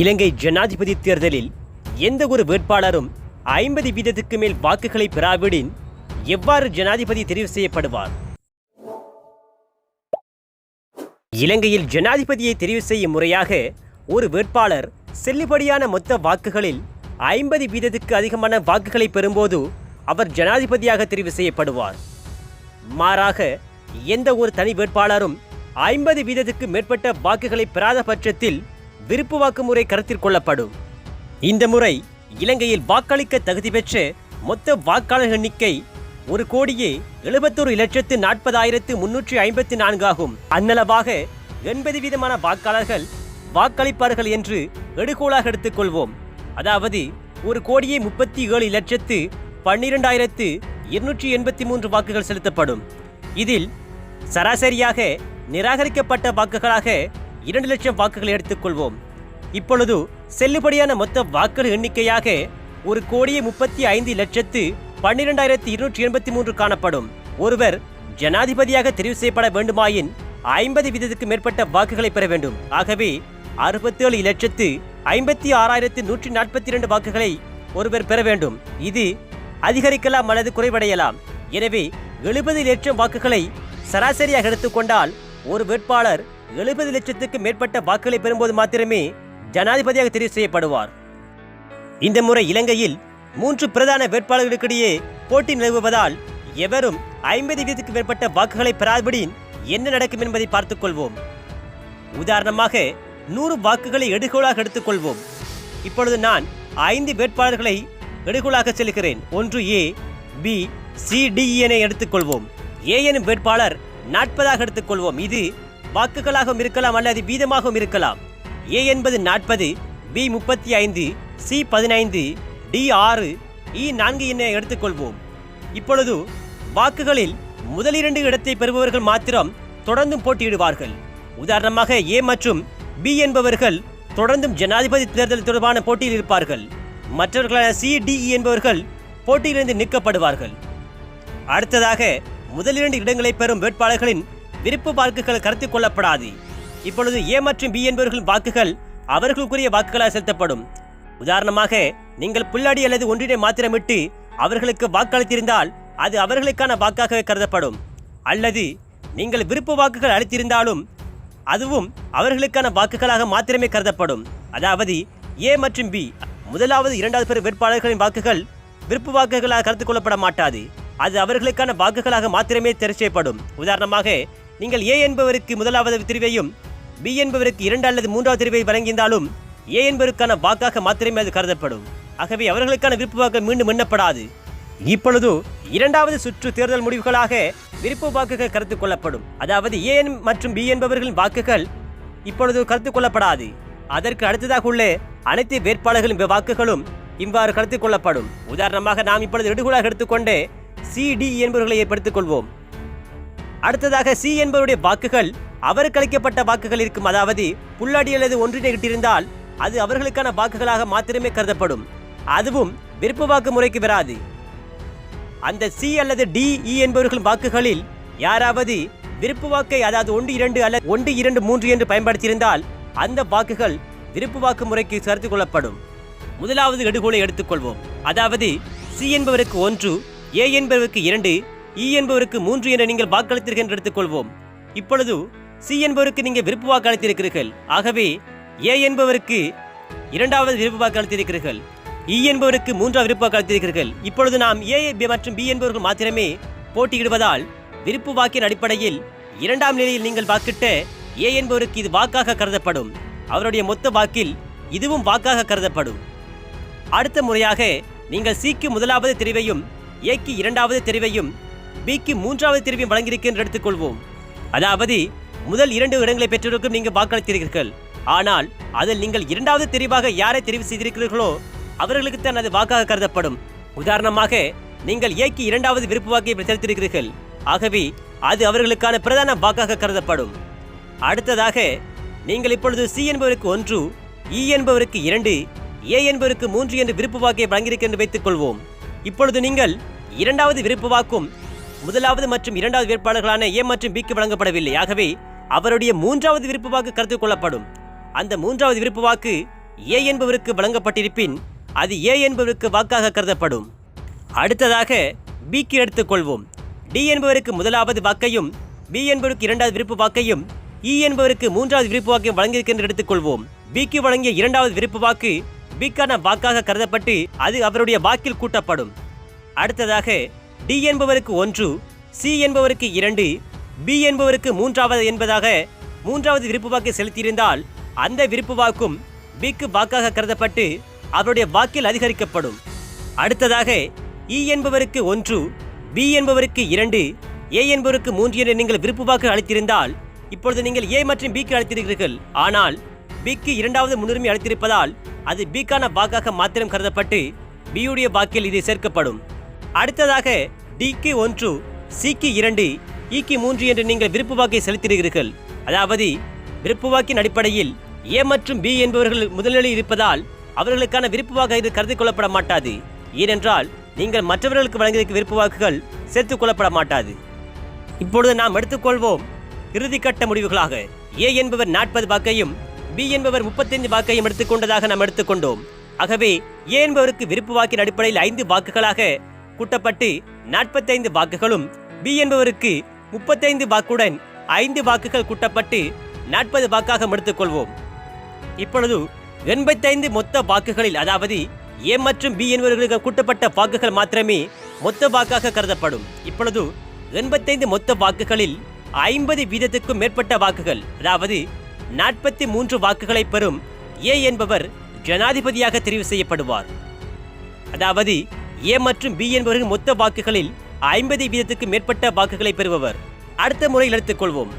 இலங்கை ஜனாதிபதி தேர்தலில் எந்த ஒரு வேட்பாளரும் ஐம்பது வீதத்துக்கு மேல் வாக்குகளை பெறாவிடின் எவ்வாறு ஜனாதிபதி தெரிவு செய்யப்படுவார்? இலங்கையில் ஜனாதிபதியை தெரிவு செய்யும் முறையாக ஒரு வேட்பாளர் செல்லுபடியான மொத்த வாக்குகளில் ஐம்பது வீதத்துக்கு அதிகமான வாக்குகளை பெறும்போது அவர் ஜனாதிபதியாக தெரிவு செய்யப்படுவார். மாறாக எந்த ஒரு தனி வேட்பாளரும் ஐம்பது வீதத்துக்கு மேற்பட்ட வாக்குகளை பெறாத பட்சத்தில் விருப்பு வாக்குமுறை கருத்தில் கொள்ளப்படும். இந்த முறை இலங்கையில் வாக்களிக்க தகுதி பெற்ற மொத்த வாக்காளர் எண்ணிக்கை ஒரு கோடியே எழுபத்தொரு லட்சத்து நாற்பதாயிரத்து முன்னூற்றி ஐம்பத்தி நான்காகும் அன்னளவாக எண்பது வீதமான வாக்காளர்கள் வாக்களிப்பார்கள் என்று எடுகோலாக எடுத்துக்கொள்வோம் அதாவது ஒரு கோடியே முப்பத்தி ஏழு லட்சத்து பன்னிரெண்டாயிரத்து இருநூற்றி எண்பத்தி மூன்று வாக்குகள் செலுத்தப்படும். இதில் சராசரியாக நிராகரிக்கப்பட்ட வாக்குகளாக இரண்டு லட்சம் வாக்குகளை எடுத்துக்கொள்வோம். இப்பொழுது செல்லுபடியான மொத்த வாக்குகள் எண்ணிக்கையாக ஒரு கோடியே முப்பத்தி ஐந்து லட்சத்து பன்னிரெண்டாயிரத்தி இருநூற்றி எண்பத்தி மூன்று காணப்படும். ஒருவர் ஜனாதிபதியாக தெரிவு செய்யப்பட வேண்டுமாயின் ஐம்பது வீதத்துக்கு மேற்பட்ட வாக்குகளை பெற வேண்டும். ஆகவே அறுபத்தேழு லட்சத்து ஐம்பத்தி ஆறாயிரத்து நூற்றி நாற்பத்தி இரண்டு வாக்குகளை ஒருவர் பெற வேண்டும். இது அதிகரிக்கலாம் அல்லது குறைவடையலாம். எனவே எழுபது லட்சம் வாக்குகளை சராசரியாக எடுத்துக்கொண்டால் ஒரு வேட்பாளர் எழுபது லட்சத்துக்கு மேற்பட்ட வாக்குகளை பெறும்போது மாத்திரமே ஜனாதிபதியாக தெரிவு செய்யப்படுவார். இந்த முறை இலங்கையில் மூன்று பிரதான வேட்பாளர்களுக்கிடையே போட்டி நிலவுவதால் எவரும் ஐம்பது வீதத்துக்கு மேற்பட்ட வாக்குகளை பெறாதபடி என்ன நடக்கும் என்பதை பார்த்துக் கொள்வோம். உதாரணமாக நூறு வாக்குகளை எடுகோலாக எடுத்துக்கொள்வோம் இப்பொழுது நான் ஐந்து வேட்பாளர்களை எடுகோலாக செல்கிறேன். ஒன்று ஏ பி சி டி என எடுத்துக்கொள்வோம் ஏ எனும் வேட்பாளர் நாற்பதாக எடுத்துக்கொள்வோம் இது வாக்குகளாகவும் இருக்கலாம் அல்லது வீதமாகவும் இருக்கலாம். ஏ என்பது நாற்பது பி முப்பத்தி ஐந்து சி பதினைந்து டி ஆறு இ நான்கு என எடுத்துக்கொள்வோம். இப்பொழுது வாக்குகளில் முதலிரண்டு இடத்தை பெறுபவர்கள் மாத்திரம் தொடர்ந்தும் போட்டியிடுவார்கள். உதாரணமாக ஏ மற்றும் பி என்பவர்கள் தொடர்ந்தும் ஜனாதிபதி தேர்தல் தொடர்பான போட்டியில் இருப்பார்கள். மற்றவர்களான சி டி என்பவர்கள் போட்டியிலிருந்து நீக்கப்படுவார்கள். அடுத்ததாக முதலிரண்டு இடங்களை பெறும் வேட்பாளர்களின் விருப்ப வாக்குகள் கருத்தில் கொள்ளப்படாது. இப்பொழுது ஏ மற்றும் பி என்பவர்களின் வாக்குகள் அவர்களுக்குரிய வாக்குகளாக செலுத்தப்படும். உதாரணமாக நீங்கள் புல்லாடி அல்லது ஒன்றினை மாத்திரமிட்டு அவர்களுக்கு வாக்களித்திருந்தால் அது அவர்களுக்கான வாக்காக கருதப்படும். அல்லது நீங்கள் விருப்ப வாக்குகள் அளித்திருந்தாலும் அதுவும் அவர்களுக்கான வாக்குகளாக மாத்திரமே கருதப்படும். அதாவது ஏ மற்றும் பி முதலாவது இரண்டாவது பேர் வேட்பாளர்களின் வாக்குகள் விருப்ப வாக்குகளாக கருத்து கொள்ளப்பட மாட்டாது. அது அவர்களுக்கான வாக்குகளாக மாத்திரமே தெரிவிக்கப்படும். செய்யப்படும் உதாரணமாக நீங்கள் ஏ என்பவருக்கு முதலாவது தெரிவையும் பி என்பவருக்கு இரண்டு அல்லது மூன்றாவது தெரிவை வழங்கியிருந்தாலும் ஏ என்பவருக்கான வாக்காக மாத்திரமே அது கருதப்படும். ஆகவே அவர்களுக்கான விருப்ப வாக்கு மீண்டும் எண்ணப்படாது. இப்பொழுது இரண்டாவது சுற்று தேர்தல் முடிவுகளாக விருப்ப வாக்குகள் கருத்து கொள்ளப்படும். அதாவது ஏ மற்றும் பி என்பவர்களின் வாக்குகள் இப்பொழுது கருத்து கொள்ளப்படாது. அதற்கு அடுத்ததாக உள்ள அனைத்து வேட்பாளர்களின் வாக்குகளும் இவ்வாறு கருத்து கொள்ளப்படும். உதாரணமாக நாம் இப்பொழுது எடுகோலாக எடுத்துக்கொண்டு சிடி என்பவர்களை ஏற்படுத்திக் கொள்வோம். அடுத்ததாக சி என்பவருடைய வாக்குகள் அவருக்கு அளிக்கப்பட்ட வாக்குகள் இருக்கும். அதாவது புல்லாடி அல்லது ஒன்றிணைகிட்டிருந்தால் அது அவர்களுக்கான வாக்குகளாக மாத்திரமே கருதப்படும். அதுவும் விருப்ப வாக்கு முறைக்கு வராது. அந்த சி அல்லது டி இ என்பவர்களின் வாக்குகளில் யாராவது விருப்பு வாக்கை அதாவது ஒன்று இரண்டு அல்லது ஒன்று இரண்டு மூன்று என்று பயன்படுத்தியிருந்தால் அந்த வாக்குகள் விருப்பு வாக்கு முறைக்கு கருத்து கொள்ளப்படும். முதலாவது எடுகோலை எடுத்துக்கொள்வோம். அதாவது சி என்பவருக்கு ஒன்று ஏ என்பவருக்கு இரண்டு இ என்பவருக்கு மூன்று என நீங்கள் வாக்களித்தீர்கள் என்று எடுத்துக்கொள்வோம். இப்பொழுது சி என்பவருக்கு நீங்கள் விருப்பு வாக்கு அளித்திருக்கிறீர்கள் ஆகவே ஏ என்பவருக்கு இரண்டாவது விருப்பு வாக்கு அளித்திருக்கிறீர்கள் இ என்பவருக்கு மூன்றாவது விருப்பு வாக்களித்திருக்கிறீர்கள். இப்பொழுது நாம் ஏ பி மற்றும் பி என்பவர்கள் மாத்திரமே போட்டியிடுவதால் விருப்பு வாக்கின் அடிப்படையில் இரண்டாம் நிலையில் நீங்கள் வாக்கிட்ட ஏ என்பவருக்கு இது வாக்காக கருதப்படும். அவருடைய மொத்த வாக்கில் இதுவும் வாக்காக கருதப்படும். அடுத்த முறையாக நீங்கள் சிக்கு முதலாவது தெரிவையும் ஏக்கு இரண்டாவது தெரிவையும் பிக்கு மூன்றாவது திரும்பியும் வழங்கியிருக்க என்று எடுத்துக்கொள்வோம். அதாவது முதல் இரண்டு இடங்களை பெற்றவருக்கும் நீங்கள் வாக்களித்தீர்கள் ஆனால் அதில் நீங்கள் இரண்டாவது தெரிவாக யாரை தெரிவு செய்திருக்கிறீர்களோ அவர்களுக்கு தான் அது வாக்காக கருதப்படும். உதாரணமாக நீங்கள் ஏக்கு இரண்டாவது விருப்பு வாக்கை பிரச்சரித்திருக்கிறீர்கள் ஆகவே அது அவர்களுக்கான பிரதான வாக்காக கருதப்படும். அடுத்ததாக நீங்கள் இப்பொழுது சி என்பவருக்கு ஒன்று இ என்பவருக்கு இரண்டு ஏ என்பவருக்கு மூன்று என்று விருப்பு வாக்கை வழங்கியிருக்க என்று வைத்துக் கொள்வோம் இப்பொழுது நீங்கள் இரண்டாவது விருப்பு வாக்கும் முதலாவது மற்றும் இரண்டாவது வேட்பாளர்களான ஏ மற்றும் பிக்கு வழங்கப்படவில்லை. ஆகவே அவருடைய மூன்றாவது விருப்பு வாக்கு கருத்து கொள்ளப்படும். அந்த மூன்றாவது விருப்பு வாக்கு ஏ என்பவருக்கு வழங்கப்பட்டிருப்பின் அது ஏ என்பவருக்கு வாக்காக கருதப்படும். அடுத்ததாக பிக்கு எடுத்துக்கொள்வோம் டி என்பவருக்கு முதலாவது வாக்கையும் பி என்பவருக்கு இரண்டாவது விருப்பு வாக்கையும் இ என்பவருக்கு மூன்றாவது விருப்பு வாக்கையும் வழங்கியிருக்கின்ற எடுத்துக்கொள்வோம் பிக்கு வழங்கிய இரண்டாவது விருப்பு வாக்கு பிக்கான வாக்காக கருதப்பட்டு அது அவருடைய வாக்கில் கூட்டப்படும். அடுத்ததாக டி என்பவருக்கு ஒன்று சி என்பவருக்கு இரண்டு பி என்பவருக்கு மூன்றாவது என்பதாக மூன்றாவது விருப்பு வாக்கை செலுத்தியிருந்தால் அந்த விருப்பு வாக்கும் பிக்கு வாக்காக கருதப்பட்டு அவருடைய வாக்கில் அதிகரிக்கப்படும். அடுத்ததாக இ என்பவருக்கு ஒன்று பி என்பவருக்கு இரண்டு ஏ என்பவருக்கு மூன்று என நீங்கள் விருப்பு வாக்கு அளித்திருந்தால் இப்பொழுது நீங்கள் ஏ மற்றும் பிக்கு அளித்திருக்கிறீர்கள். ஆனால் பிக்கு இரண்டாவது முன்னுரிமை அளித்திருப்பதால் அது பிக்கான வாக்காக மாத்திரம் கருதப்பட்டு பியுடைய வாக்கில் இது சேர்க்கப்படும். அடுத்ததாக டிக்கு ஒன்று சிக்கு இரண்டு இக்கு மூன்று என்று நீங்கள் விருப்பு வாக்கை செலுத்திடுகிறீர்கள் அதாவது விருப்பு வாக்கின் அடிப்படையில் ஏ மற்றும் பி என்பவர்கள் முதல்நிலை இருப்பதால் அவர்களுக்கான விருப்பு வாக்கு இது கருதி கொள்ளப்பட மாட்டாது ஏனென்றால் நீங்கள் மற்றவர்களுக்கு வழங்கியிருக்க விருப்பு வாக்குகள் சேர்த்துக் கொள்ளப்பட மாட்டாது இப்பொழுது நாம் எடுத்துக்கொள்வோம் இறுதிக்கட்ட முடிவுகளாக. ஏ என்பவர் நாற்பது வாக்கையும் பி என்பவர் முப்பத்தைந்து வாக்கையும் எடுத்துக்கொண்டதாக நாம் எடுத்துக்கொண்டோம். ஆகவே ஏ என்பவருக்கு விருப்பு வாக்கின் அடிப்படையில் ஐந்து வாக்குகளாக கூட்டப்பட்டு நாற்பத்தைந்து வாக்குகளும் பி என்பவருக்கு முப்பத்தைந்து வாக்குடன் ஐந்து வாக்குகள் கூட்டப்பட்டு நாற்பது வாக்காக எடுத்துக்கொள்வோம். இப்பொழுது எண்பத்தைந்து மொத்த வாக்குகளில் அதாவது ஏ மற்றும் பி என்பவர்களுக்கு கூட்டப்பட்ட வாக்குகள் மாத்திரமே மொத்த வாக்காக கருதப்படும். இப்பொழுது எண்பத்தைந்து மொத்த வாக்குகளில் ஐம்பது வீதத்துக்கும் மேற்பட்ட வாக்குகள் அதாவது நாற்பத்தி மூன்று வாக்குகளை பெறும் ஏ என்பவர் ஜனாதிபதியாக தெரிவு செய்யப்படுவார். அதாவது ஏ மற்றும் பி என்பவர்கள் மொத்த வாக்குகளில் ஐம்பது வீதத்துக்கு மேற்பட்ட வாக்குகளை பெறுபவர். அடுத்த முறையில் எடுத்துக்கொள்வோம்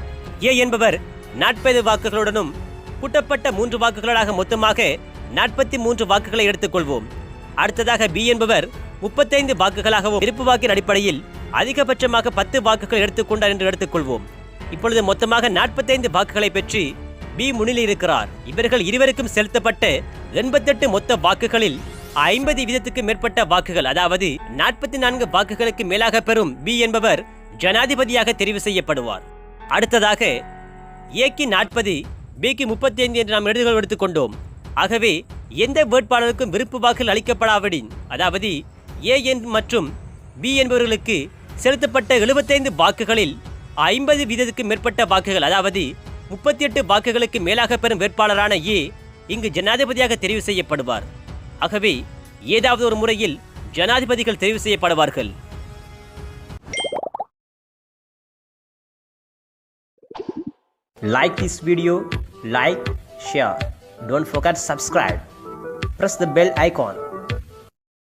ஏ என்பவர் நாற்பது வாக்குகளுடனும் கூட்டப்பட்ட மூன்று வாக்குகளாக மொத்தமாக நாற்பத்தி மூன்று வாக்குகளை எடுத்துக்கொள்வோம் அடுத்ததாக பி என்பவர் முப்பத்தைந்து வாக்குகளாகவும் விருப்பு வாக்கின் அடிப்படையில் அதிகபட்சமாக பத்து வாக்குகள் எடுத்துக்கொண்டார் என்று எடுத்துக்கொள்வோம் இப்பொழுது மொத்தமாக நாற்பத்தைந்து வாக்குகளை பெற்று பி முன்னிலை இருக்கிறார். இவர்கள் இருவருக்கும் செலுத்தப்பட்ட எண்பத்தெட்டு மொத்த வாக்குகளில் ஐம்பது வீதத்துக்கு மேற்பட்ட வாக்குகள் அதாவது நாற்பத்தி நான்கு வாக்குகளுக்கு மேலாக பெறும் பி என்பவர் ஜனாதிபதியாக தெரிவு செய்யப்படுவார். அடுத்ததாக ஏக்கு நாற்பது பிக்கு முப்பத்தி ஐந்து என்று நாம் எழுதுகள் எடுத்துக்கொண்டோம் ஆகவே எந்த வேட்பாளருக்கும் விருப்பு வாக்குகள் அளிக்கப்படாவிடின் அதாவது ஏ என் மற்றும் பி என்பவர்களுக்கு செலுத்தப்பட்ட எழுபத்தைந்து வாக்குகளில் ஐம்பது வீதத்துக்கு மேற்பட்ட வாக்குகள் அதாவது முப்பத்தி எட்டு வாக்குகளுக்கு மேலாக பெறும் வேட்பாளரான ஏ இங்கு ஜனாதிபதியாக தெரிவு செய்யப்படுவார். ஆகவே ஏதாவது ஒரு முறையில் ஜனாதிபதிகள் தெரிவு செய்யப்படுவார்கள் Like this video, like, share. Don't forget subscribe. Press the bell icon